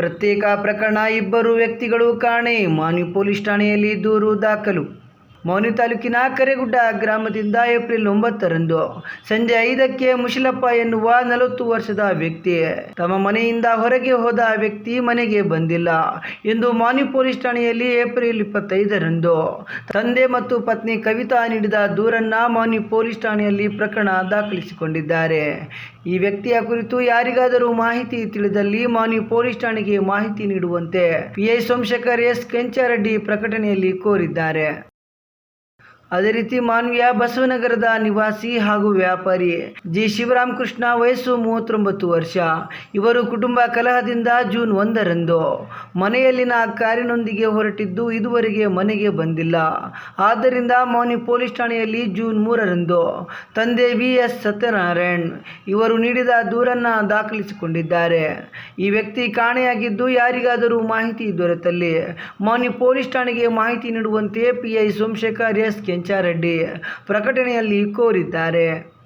ಪ್ರತ್ಯೇಕ ಪ್ರಕರಣ ಇಬ್ಬರು ವ್ಯಕ್ತಿಗಳು ಕಾಣೆ ಮಾನ್ವಿ ಪೊಲೀಸ್ ಠಾಣೆಯಲ್ಲಿ ದೂರು ದಾಖಲು. ಮೌನಿ ತಾಲೂಕಿನ ಕರೆಗುಡ್ಡ ಗ್ರಾಮದಿಂದ ಏಪ್ರಿಲ್ ಒಂಬತ್ತರಂದು ಸಂಜೆ ಐದಕ್ಕೆ ಮುಶಿಲಪ್ಪ ಎನ್ನುವ ನಲವತ್ತು ವರ್ಷದ ವ್ಯಕ್ತಿ ತಮ್ಮ ಮನೆಯಿಂದ ಹೊರಗೆ ಹೋದ ವ್ಯಕ್ತಿ ಮನೆಗೆ ಬಂದಿಲ್ಲ ಎಂದು ಮೌನಿ ಪೊಲೀಸ್ ಠಾಣೆಯಲ್ಲಿ ಏಪ್ರಿಲ್ ಇಪ್ಪತ್ತೈದರಂದು ತಂದೆ ಮತ್ತು ಪತ್ನಿ ಕವಿತಾ ನೀಡಿದ ದೂರನ್ನ ಮೌನಿ ಪೊಲೀಸ್ ಠಾಣೆಯಲ್ಲಿ ಪ್ರಕರಣ ದಾಖಲಿಸಿಕೊಂಡಿದ್ದಾರೆ. ಈ ವ್ಯಕ್ತಿಯ ಕುರಿತು ಯಾರಿಗಾದರೂ ಮಾಹಿತಿ ತಿಳಿದಲ್ಲಿ ಮೌನಿ ಪೊಲೀಸ್ ಠಾಣೆಗೆ ಮಾಹಿತಿ ನೀಡುವಂತೆ ಪಿಐ ಸೋಮಶೇಖರ್ ಎಸ್ ಕೆಂಚಾರೆಡ್ಡಿ ಪ್ರಕಟಣೆಯಲ್ಲಿ ಕೋರಿದ್ದಾರೆ. ಅದೇ ರೀತಿ ಮಾನ್ವಿಯ ಬಸವನಗರದ ನಿವಾಸಿ ಹಾಗೂ ವ್ಯಾಪಾರಿ ಜಿ ಶಿವರಾಮಕೃಷ್ಣ ವಯಸ್ಸು ಮೂವತ್ತೊಂಬತ್ತು ವರ್ಷ. ಇವರು ಕುಟುಂಬ ಕಲಹದಿಂದ ಜೂನ್ ಒಂದರಂದು ಮನೆಯಲ್ಲಿನ ಕಾರಿನೊಂದಿಗೆ ಹೊರಟಿದ್ದು ಇದುವರೆಗೆ ಮನೆಗೆ ಬಂದಿಲ್ಲ. ಆದ್ದರಿಂದ ಮೌನಿ ಪೊಲೀಸ್ ಠಾಣೆಯಲ್ಲಿ ಜೂನ್ ಮೂರರಂದು ತಂದೆ ವಿ ಎಸ್ ಸತ್ಯನಾರಾಯಣ್ ಇವರು ನೀಡಿದ ದೂರನ್ನು ದಾಖಲಿಸಿಕೊಂಡಿದ್ದಾರೆ. ಈ ವ್ಯಕ್ತಿ ಕಾಣೆಯಾಗಿದ್ದು ಯಾರಿಗಾದರೂ ಮಾಹಿತಿ ದೊರೆತಲ್ಲಿ. ಮೌನಿ ಪೊಲೀಸ್ ಠಾಣೆಗೆ ಮಾಹಿತಿ ನೀಡುವಂತೆ ಪಿಐ ಸೋಮಶೇಖರ್ ಎಸ್ ಕೆಂಚಾರೆಡ್ಡಿ ಪ್ರಕಟಣೆಯಲ್ಲಿ ಕೋರಿದ್ದಾರೆ.